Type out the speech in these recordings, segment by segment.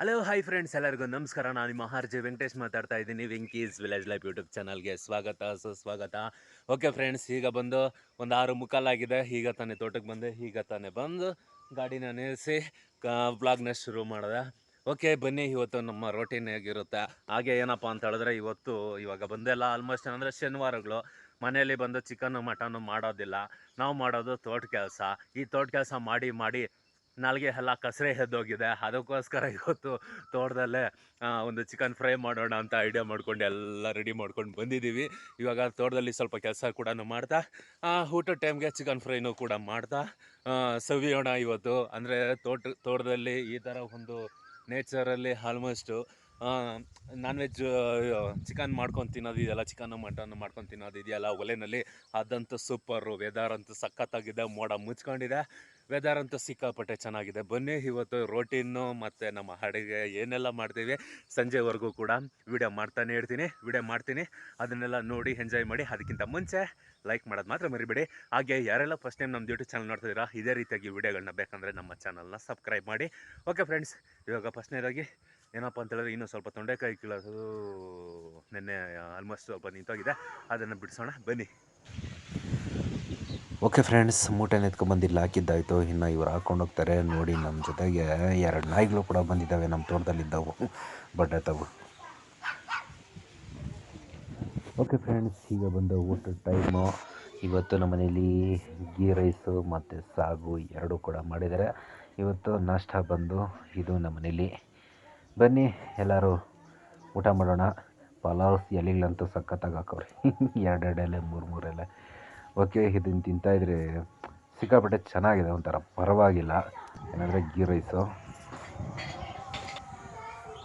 Hello hi friends ಎಲ್ಲರಿಗೂ ನಮಸ್ಕಾರ. ನಾನು ನಿಮ್ಮ ಆರ್ಜೆ ವೆಂಕಟೇಶ್ ಮಾತಾಡ್ತಾ ಇದ್ದೀನಿ. ವೆಂಕೀಸ್ ವಿಲೇಜ್ ಲೈಫ್ ಯೂಟ್ಯೂಬ್ ಚಾನಲ್ಗೆ ಸ್ವಾಗತ, ಸುಸ್ವಾಗತ. ಓಕೆ ಫ್ರೆಂಡ್ಸ್ ಈಗ ಬಂದು ಒಂದು ಆರು ಮುಕ್ಕಾಲಾಗಿದೆ. ಈಗ ತಾನೇ ತೋಟಕ್ಕೆ ಬಂದೆ. ಈಗ ತಾನೇ ಬಂದು ಗಾಡಿನ ನಿಲ್ಲಿಸಿ ಬ್ಲಾಗ್ನ ಶುರು ಮಾಡಿದೆ. ಓಕೆ ಬನ್ನಿ. ಇವತ್ತು ನಮ್ಮ ರೋಟೀನ್ ಹೇಗಿರುತ್ತೆ? ಹಾಗೆ ಏನಪ್ಪ ಅಂತ ಹೇಳಿದ್ರೆ, ಇವತ್ತು ಇವಾಗ ಬಂದೆಲ್ಲ ಆಲ್ಮೋಸ್ಟ್ ಏನಂದರೆ ಶನಿವಾರಗಳು. ಮನೆಯಲ್ಲಿ ಬಂದು ಚಿಕನ್ನು ಮಟನ್ನು ಮಾಡೋದಿಲ್ಲ. ನಾವು ಮಾಡೋದು ತೋಟ ಕೆಲಸ ಈ ತೋಟ ಕೆಲಸ ಮಾಡಿ ಮಾಡಿ ನಾಲ್ಗೆ ಎಲ್ಲ ಕಸರೆ ಎದ್ದೋಗಿದೆ. ಅದಕ್ಕೋಸ್ಕರ ಇವತ್ತು ತೋಟದಲ್ಲೇ ಒಂದು ಚಿಕನ್ ಫ್ರೈ ಮಾಡೋಣ ಅಂತ ಐಡಿಯಾ ಮಾಡ್ಕೊಂಡು ಎಲ್ಲ ರೆಡಿ ಮಾಡ್ಕೊಂಡು ಬಂದಿದ್ದೀವಿ. ಇವಾಗ ತೋಟದಲ್ಲಿ ಸ್ವಲ್ಪ ಕೆಲಸ ಕೂಡ ಮಾಡ್ತಾ ಊಟದ ಟೈಮ್ಗೆ ಚಿಕನ್ ಫ್ರೈನೂ ಕೂಡ ಮಾಡ್ತಾ ಸವಿಯೋಣ ಇವತ್ತು. ಅಂದರೆ ತೋಟ, ತೋಟದಲ್ಲಿ ಈ ಥರ ಒಂದು naturally almost non veg chicken ಮಾಡ್ಕೊಂಡು ತಿನ್ನೋದು ಇದೆಯಲ್ಲ ಚಿಕನ್ ಮಟನ್ ಮಾಡ್ಕೊಂಡು ತಿನ್ನೋದು ಇದೆಯಲ್ಲ, ಒಲೆನಲ್ಲಿ ಅದಂತೂ ಸೂಪರು ವೆದರ್ ಅಂತೂ ಸಖತ್ತಾಗಿದೆ, ಮೋಡ ಮುಚ್ಕೊಂಡಿದೆ. ವೆದರ್ ಅಂತೂ ಸಿಕ್ಕಾಪಟ್ಟೆ ಚೆನ್ನಾಗಿದೆ. ಬನ್ನಿ, ಇವತ್ತು ರೋಟೀನು ಮತ್ತು ನಮ್ಮ ಅಡುಗೆ ಏನೆಲ್ಲ ಮಾಡ್ತೀವಿ ಸಂಜೆವರೆಗೂ ಕೂಡ ವಿಡಿಯೋ ಮಾಡ್ತಾನೆ ಇರ್ತೀನಿ ವಿಡಿಯೋ ಮಾಡ್ತೀನಿ. ಅದನ್ನೆಲ್ಲ ನೋಡಿ ಎಂಜಾಯ್ ಮಾಡಿ, ಅದಕ್ಕಿಂತ ಮುಂಚೆ ಲೈಕ್ ಮಾಡೋದು ಮಾತ್ರ ಮರಿಬೇಡಿ. ಹಾಗೆ ಯಾರೆಲ್ಲ ಫಸ್ಟ್ ಟೈಮ್ ನಮ್ಮ ಯೂಟ್ಯೂಬ್ ಚಾನಲ್ ನೋಡ್ತಿದ್ದೀರಾ, ಇದೇ ರೀತಿಯಾಗಿ ವಿಡಿಯೋಗಳನ್ನ ಬೇಕಂದರೆ ನಮ್ಮ ಚಾನಲ್ನ ಸಬ್ಸ್ಕ್ರೈಬ್ ಮಾಡಿ. ಓಕೆ ಫ್ರೆಂಡ್ಸ್ ಇವಾಗ ಫಸ್ಟ್ನೇದಾಗಿ ಏನಪ್ಪ ಅಂತ ಹೇಳಿದ್ರೆ, ಇನ್ನೂ ಸ್ವಲ್ಪ ತೊಂಡೆಕಾಯಿ ಕೀಳೋದು ನಿನ್ನೆ ಆಲ್ಮೋಸ್ಟ್ ಸ್ವಲ್ಪ ನಿಂತೋಗಿದೆ. ಅದನ್ನು ಬಿಡಿಸೋಣ, ಬನ್ನಿ. ಓಕೆ ಫ್ರೆಂಡ್ಸ್ ಮೂಟೆನ ಎತ್ಕೊಂಡ್ಬಂದು ಇಲ್ಲಿ ಹಾಕಿದ್ದಾಯಿತು ಇನ್ನು ಇವ್ರು ಹಾಕೊಂಡು ಹೋಗ್ತಾರೆ. ನೋಡಿ ನಮ್ಮ ಜೊತೆಗೆ ಎರಡು ನಾಯಿಗಳು ಕೂಡ ಬಂದಿದ್ದಾವೆ ನಮ್ಮ ತೋಟದಲ್ಲಿದ್ದವು ಬಡ್ಡೆ ತವು ಓಕೆ ಫ್ರೆಂಡ್ಸ್ ಈಗ ಬಂದು ಊಟದ ಟೈಮು ಇವತ್ತು ನಮ್ಮ ಮನೇಲಿ ಗೀ ರೈಸು ಮತ್ತು ಸಾಗು ಎರಡೂ ಕೂಡ ಮಾಡಿದ್ದಾರೆ. ಇವತ್ತು ನಾಷ್ಟ ಬಂದು ಇದು ನಮ್ಮ ಮನೇಲಿ ಬನ್ನಿ, ಎಲ್ಲರೂ ಊಟ ಮಾಡೋಣ. ಪಲಾವ್ ಎಲೆಗಳಂತೂ ಸಖತ್ತಾಗಿ ಹಾಕೋರಿ ಎರಡೆರಡು ಎಲೆ, ಮೂರು ಮೂರು ಎಲೆ. ಓಕೆ ಇದನ್ನು ತಿಂತಾಯಿದ್ರೆ ಸಿಕ್ಕಾಪಟ್ಟೆ ಚೆನ್ನಾಗಿದೆ ಒಂಥರ. ಪರವಾಗಿಲ್ಲ. ಏನಂದರೆ ಗೀ ರೈಸು.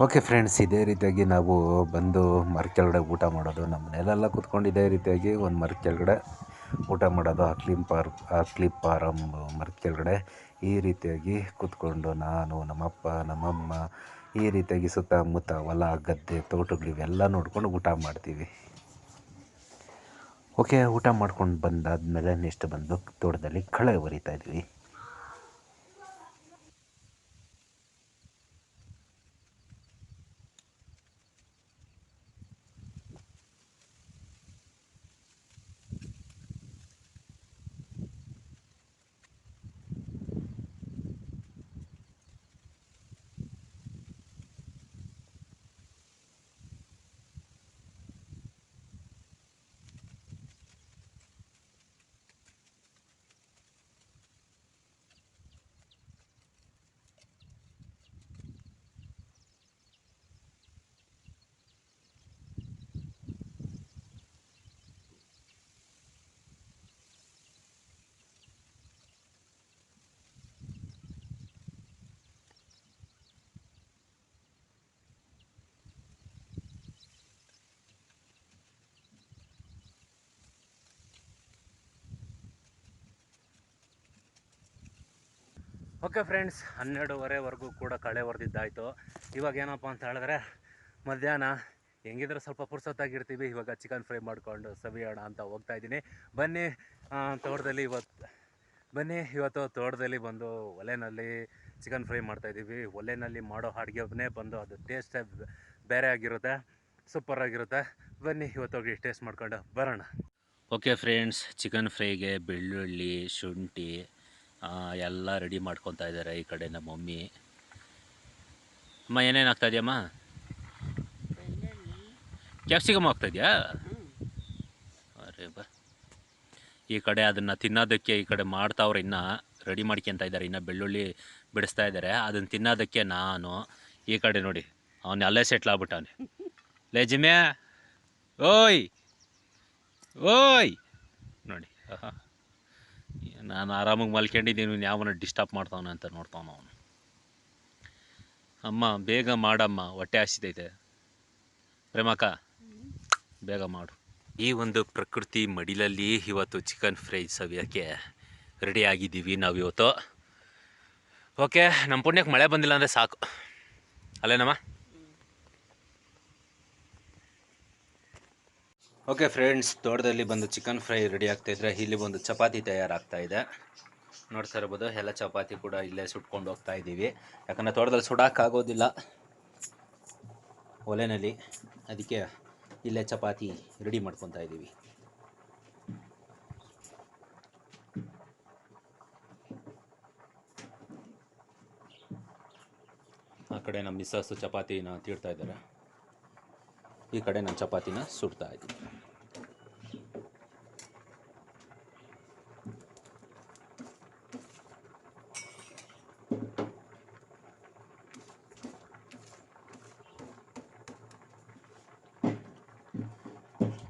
ಓಕೆ ಫ್ರೆಂಡ್ಸ್, ಇದೇ ರೀತಿಯಾಗಿ ನಾವು ಬಂದು ಮರ ಕೆಳಗಡೆ ಊಟ ಮಾಡೋದು. ನಮ್ಮ ಮನೆಯಲ್ಲೆಲ್ಲ ಕೂತ್ಕೊಂಡು ಇದೇ ರೀತಿಯಾಗಿ ಒಂದು ಮರ ಕೆಳಗಡೆ ಊಟ ಮಾಡೋದು ಪಾರ್ ಕ್ಲಿಪ್ ಪಾರಂ ಮರದ ಕೆಳಗಡೆ ಈ ರೀತಿಯಾಗಿ ಕೂತ್ಕೊಂಡು ನಾನು, ನಮ್ಮಪ್ಪ, ನಮ್ಮಮ್ಮ ಈ ರೀತಿಯಾಗಿ ಸುತ್ತಮುತ್ತ ಹೊಲ, ಗದ್ದೆ, ತೋಟಗಳು ಇವೆಲ್ಲ ನೋಡ್ಕೊಂಡು ಊಟ ಮಾಡ್ತೀವಿ. ಓಕೆ, ಊಟ ಮಾಡ್ಕೊಂಡು ಬಂದಾದಮೇಲೆ ನೆಕ್ಸ್ಟ್ ಬಂದು ತೋಟದಲ್ಲಿ ಕಳೆ ಹೊರಿತಾ ಇದ್ವಿ. ಓಕೆ ಫ್ರೆಂಡ್ಸ್, ಹನ್ನೆರಡುವರೆವರೆಗೂ ಕೂಡ ಕಳೆ ಹೊಡೆದಿದ್ದಾಯಿತು ಇವಾಗ ಏನಪ್ಪ ಅಂತ ಹೇಳಿದ್ರೆ, ಮಧ್ಯಾಹ್ನ ಹೆಂಗಿದ್ರೆ ಸ್ವಲ್ಪ ಪುರ್ಸೊತ್ತಾಗಿರ್ತೀವಿ. ಇವಾಗ ಚಿಕನ್ ಫ್ರೈ ಮಾಡಿಕೊಂಡು ಸವಿಯೋಣ ಅಂತ ಹೋಗ್ತಾ ಇದ್ದೀನಿ. ಬನ್ನಿ ತೋಟದಲ್ಲಿ ಇವತ್ತು ಬನ್ನಿ, ಇವತ್ತು ತೋಟದಲ್ಲಿ ಬಂದು ಒಲೆನಲ್ಲಿ ಚಿಕನ್ ಫ್ರೈ ಮಾಡ್ತಾಯಿದ್ದೀವಿ ಒಲೆನಲ್ಲಿ ಮಾಡೋ ಅಡುಗೆನೇ ಬಂದು ಅದು ಟೇಸ್ಟೇ ಬೇರೆ ಆಗಿರುತ್ತೆ ಸೂಪರ್ ಆಗಿರುತ್ತೆ. ಬನ್ನಿ, ಇವತ್ತು ಹೋಗಿ ಟೇಸ್ಟ್ ಮಾಡ್ಕೊಂಡು ಬರೋಣ. ಓಕೆ ಫ್ರೆಂಡ್ಸ್ ಚಿಕನ್ ಫ್ರೈಗೆ ಬೆಳ್ಳುಳ್ಳಿ, ಶುಂಠಿ ಎಲ್ಲ ರೆಡಿ ಮಾಡ್ಕೊತಾ ಇದ್ದಾರೆ ಈ ಕಡೆ ನಮ್ಮ ಮಮ್ಮಿ. ಅಮ್ಮ, ಏನೇನು ಆಗ್ತಾ ಇದೆಯಮ್ಮ? ಕ್ಯಾಪ್ಸಿಕಮ್ ಆಗ್ತಾ ಇದೆಯಾ? ಅರೆ ಬಾ. ಈ ಕಡೆ ಅದನ್ನು ತಿನ್ನೋದಕ್ಕೆ ಈ ಕಡೆ ಮಾಡ್ತಾವ್ರೆ ಇನ್ನು ರೆಡಿ ಮಾಡ್ಕೊತ ಇದ್ದಾರೆ. ಇನ್ನು ಬೆಳ್ಳುಳ್ಳಿ ಬಿಡಿಸ್ತಾ ಇದ್ದಾರೆ. ಅದನ್ನು ತಿನ್ನೋದಕ್ಕೆ ನಾನು, ಈ ಕಡೆ ನೋಡಿ, ಅವನು ಅಲ್ಲೇ ಸೆಟ್ಲ್ ಆಗ್ಬಿಟ್ಟವನೆ. ಲೇ ಓಯ್ ಓಯ್, ನೋಡಿ, ಆಹಾ. ನಾನು ಆರಾಮಾಗಿ ಮಲ್ಕೊಂಡಿದ್ದೀನಿ ಯಾವನ ಡಿಸ್ಟರ್ಬ್ ಮಾಡ್ತಾವನ ಅಂತ ನೋಡ್ತಾವನ ಅವನು. ಅಮ್ಮ, ಬೇಗ ಮಾಡಮ್ಮ, ಹೊಟ್ಟೆ ಹಸಿದೈತೆ ಪ್ರೇಮಕ್ಕ ಬೇಗ ಮಾಡು. ಈ ಒಂದು ಪ್ರಕೃತಿ ಮಡಿಲಲ್ಲಿ ಇವತ್ತು ಚಿಕನ್ ಫ್ರೈ ಸವಿಯೋಕ್ಕೆ ರೆಡಿ ಆಗಿದ್ದೀವಿ ನಾವು ಇವತ್ತು. ಓಕೆ ನಮ್ಮ ಪುಣ್ಯಕ್ಕೆ ಮಳೆ ಬಂದಿಲ್ಲ ಅಂದರೆ ಸಾಕು. ಅಲ್ಲೇನಮ್ಮ? ಓಕೆ ಫ್ರೆಂಡ್ಸ್ ತೋಟದಲ್ಲಿ ಬಂದು ಚಿಕನ್ ಫ್ರೈ ರೆಡಿ ಆಗ್ತಾಯಿದ್ರೆ ಇಲ್ಲಿ ಒಂದು ಚಪಾತಿ ತಯಾರಾಗ್ತಾ ಇದೆ. ನೋಡ್ತಾ ಇರ್ಬೋದು, ಎಲ್ಲ ಚಪಾತಿ ಕೂಡ ಇಲ್ಲೇ ಸುಟ್ಕೊಂಡು ಹೋಗ್ತಾ ಇದ್ದೀವಿ. ಯಾಕಂದರೆ ತೋಟದಲ್ಲಿ ಸುಡೋಕ್ಕಾಗೋದಿಲ್ಲ ಒಲೆನಲ್ಲಿ ಅದಕ್ಕೆ ಇಲ್ಲೇ ಚಪಾತಿ ರೆಡಿ ಮಾಡ್ಕೊತಾ ಇದ್ದೀವಿ. ಆ ಕಡೆ ನಮ್ಮ ಮಿಸ್ಸಸ್ಸು ಚಪಾತಿನ ತೀಡ್ತಾ ಇದ್ದಾರೆ. ಈ ಕಡೆ ನಾನು ಚಪಾತಿನ ಸುಡ್ತಾ ಇದ್ದೀನಿ.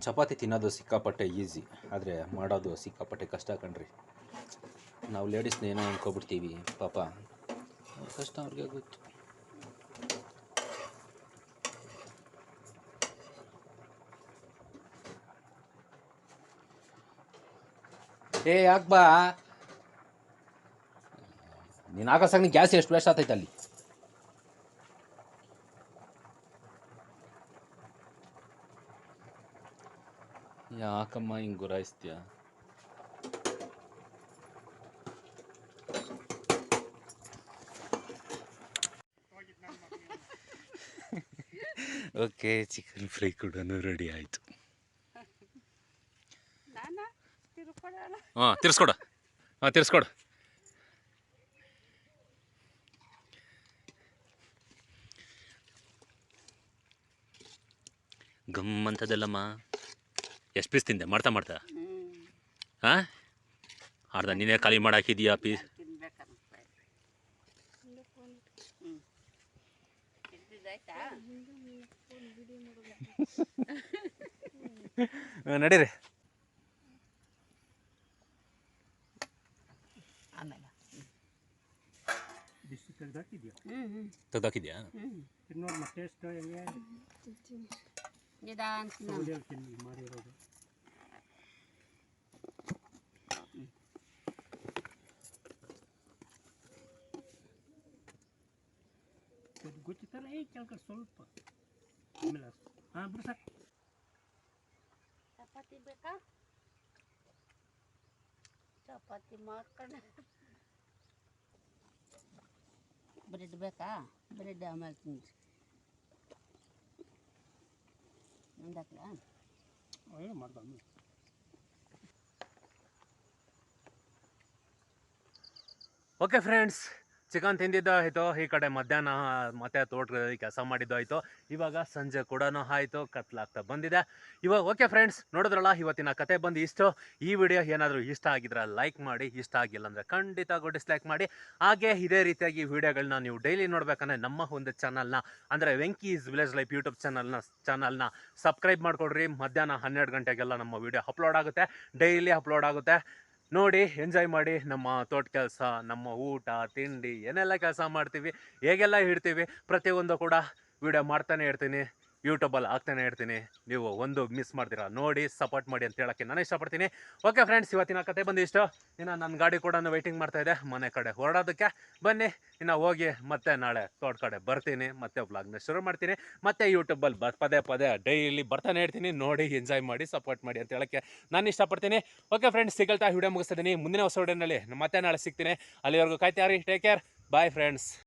ಚಪಾತಿ ತಿನ್ನೋದು ಸಿಕ್ಕಾಪಟ್ಟೆ ಈಸಿ, ಆದರೆ ಮಾಡೋದು ಸಿಕ್ಕಾಪಟ್ಟೆ ಕಷ್ಟ ಕಣ್ರಿ. ನಾವು ಲೇಡೀಸ್ನ ಏನೋ ಅಂದ್ಕೊಬಿಡ್ತೀವಿ ಪಾಪ. ಕಷ್ಟ ಅವ್ರಿಗೆ ಗೊತ್ತು. ಏ ಯಾಕೆ ಬಾ? ನೀನು ಹಾಕೋಸಾಗ ಗ್ಯಾಸ್ ಎಷ್ಟು ವೇಸ್ಟ್ ಆಗ್ತೈತೆ ಅಲ್ಲಿ? ಯಾಕಮ್ಮ ಹಿಂಗೆ ಗುರಾಯಿಸ್ತೀಯ? ಓಕೆ ಚಿಕನ್ ಫ್ರೈ ಕೂಡ ರೆಡಿ ಆಯಿತು. ಹಾಂ, ತಿರ್ಸ್ಕೊಡು. ಹಾಂ, ತಿರ್ಸ್ಕೊಡು. ಗಮ್ ಅಂತದಲ್ಲಮ್ಮ ಎಷ್ಟು ಪೀಸ್ ತಿಂದೆ? ಮಾಡ್ತಾ ಮಾಡ್ತಾ? ಹಾಂ? ಅರ್ಧ ನೀನೇ ಖಾಲಿ ಮಾಡಾಕಿದೀಯಾ ಪೀಸ್ ನಡೀರಿ ಆಮೇಲೆ ಬಿಸಿ ತೆಗ್ದಾಕಿದ್ಯಾ ಹ್ಞೂ ಹ್ಞೂ ತೆಗ್ದಾಕಿದ್ಯಾ ಹ್ಞೂ ತಿನ್ನೋರು ಮತ್ತೆ ಎಷ್ಟು ಹೆಂಗೆ ನಿಧಾನ ತಿನ್ನು. ಸೌದಿಯಲ್ಲಿ ತಿನ್ನಿ ಮಾಡಿರೋದು ಅದು ಗೊತ್ತಿತ್ತಲ್ಲ ಈ ಕೆಳಗೆ ಸ್ವಲ್ಪ ಆಮೇಲೆ ಹಾಂ ಬಿಡು ಸಾಕು ಚಪಾತಿ ಬೇಕಾ ಚಪಾತಿ ಮಾಡ್ಕೊಂಡು ಬ್ರೆಡ್ ಬೇಕಾ? ಬ್ರೆಡ್ ಆಮೇಲೆ ತಿನ್ನಿರಿ ಮುಂದಾಕ್ಲಾ ಏನು ಮಾಡ್ದ ಓಕೆ ಫ್ರೆಂಡ್ಸ್ ಚಿಕನ್ ತಿಂದಿದ್ದಾಯಿತು, ಈ ಕಡೆ ಮಧ್ಯಾಹ್ನ ಮತ್ತೆ ತೋಟದಲ್ಲಿ ಕೆಲಸ ಮಾಡಿದ್ದು ಆಯಿತು ಇವಾಗ ಸಂಜೆ ಕೂಡ ಆಯಿತು, ಕತ್ಲಾಗ್ತಾ ಬಂದಿದೆ. ಇವಾಗ ಓಕೆ ಫ್ರೆಂಡ್ಸ್, ನೋಡಿದ್ರಲ್ಲ, ಇವತ್ತಿನ ಕತೆ ಬಂದು ಇಷ್ಟು. ಈ ವಿಡಿಯೋ ಏನಾದರೂ ಇಷ್ಟ ಆಗಿದ್ರೆ ಲೈಕ್ ಮಾಡಿ, ಇಷ್ಟ ಆಗಿಲ್ಲ ಅಂದರೆ ಖಂಡಿತ ಡಿಸ್ಲೈಕ್ ಮಾಡಿ. ಹಾಗೆ ಇದೇ ರೀತಿಯಾಗಿ ವಿಡಿಯೋಗಳನ್ನ ನೀವು ಡೈಲಿ ನೋಡ್ಬೇಕಂದ್ರೆ ನಮ್ಮ ಒಂದು ಚಾನಲ್ನ, ಅಂದರೆ ವೆಂಕೀಸ್ ವಿಲೇಜ್ ಲೈಫ್ ಯೂಟ್ಯೂಬ್ ಚಾನಲ್ನ ಚಾನಲ್ನ ಸಬ್ಸ್ಕ್ರೈಬ್ ಮಾಡ್ಕೊಡ್ರಿ. ಮಧ್ಯಾಹ್ನ ಹನ್ನೆರಡು ಗಂಟೆಗೆಲ್ಲ ನಮ್ಮ ವಿಡಿಯೋ ಅಪ್ಲೋಡ್ ಆಗುತ್ತೆ, ಡೈಲಿ ಅಪ್ಲೋಡ್ ಆಗುತ್ತೆ. ನೋಡಿ ಎಂಜಾಯ್ ಮಾಡಿ ನಮ್ಮ ತೋಟ ಕೆಲಸ, ನಮ್ಮ ಊಟ, ತಿಂಡಿ, ಏನೆಲ್ಲ ಕೆಲಸ ಮಾಡ್ತೀವಿ, ಹೇಗೆಲ್ಲ ಇಡ್ತೀವಿ ಪ್ರತಿಯೊಂದು ಕೂಡ ವಿಡಿಯೋ ಮಾಡ್ತಾನೆ ಇರ್ತೀನಿ. ಯೂಟ್ಯೂಬಲ್ಲಿ ಹಾಕ್ತಾನೆ ಇರ್ತೀನಿ. ನೀವು ಒಂದು ಮಿಸ್ ಮಾಡ್ತೀರಾ, ನೋಡಿ ಸಪೋರ್ಟ್ ಮಾಡಿ ಅಂತ ಹೇಳೋಕ್ಕೆ ನಾನು ಇಷ್ಟಪಡ್ತೀನಿ. ಓಕೆ ಫ್ರೆಂಡ್ಸ್ ಇವತ್ತಿನ ಕತೆ ಬಂದು ಇಷ್ಟು ಇನ್ನು ನನ್ನ ಗಾಡಿ ಕೂಡ ವೆಯ್ಟಿಂಗ್ ಇದೆ ಮನೆ ಕಡೆ ಹೊರಡೋದಕ್ಕೆ ಬನ್ನಿ. ಇನ್ನು ಹೋಗಿ ಮತ್ತೆ ನಾಳೆ ತೋಟ ಕಡೆ ಬರ್ತೀನಿ. ಮತ್ತೆ ವ್ಲಾಗ್ನ ಶುರು ಮಾಡ್ತೀನಿ. ಮತ್ತೆ ಯೂಟ್ಯೂಬಲ್ಲಿ ಬ ಪದೇ ಪದೇ ಡೈಲಿ ಬರ್ತಾನೆ ಇರ್ತೀನಿ. ನೋಡಿ ಎಂಜಾಯ್ ಮಾಡಿ ಸಪೋರ್ಟ್ ಮಾಡಿ ಅಂತ ಹೇಳೋಕ್ಕೆ ನಾನು ಇಷ್ಟಪಡ್ತೀನಿ. ಓಕೆ ಫ್ರೆಂಡ್ಸ್ ಸಿಗಲ್ತಾ? ವಿಡಿಯೋ ಮುಗಿಸ್ತಿದ್ದೀನಿ ಮುಂದಿನ ಹೊಸ ವಿಡಿಯೋನಲ್ಲಿ ಮತ್ತೆ ನಾಳೆ ಸಿಗ್ತೀನಿ. ಅಲ್ಲಿವರೆಗೂ ಕಾಯ್ತಾರಿ ಟೇಕ್ ಕೇರ್ ಬಾಯ್ ಫ್ರೆಂಡ್ಸ್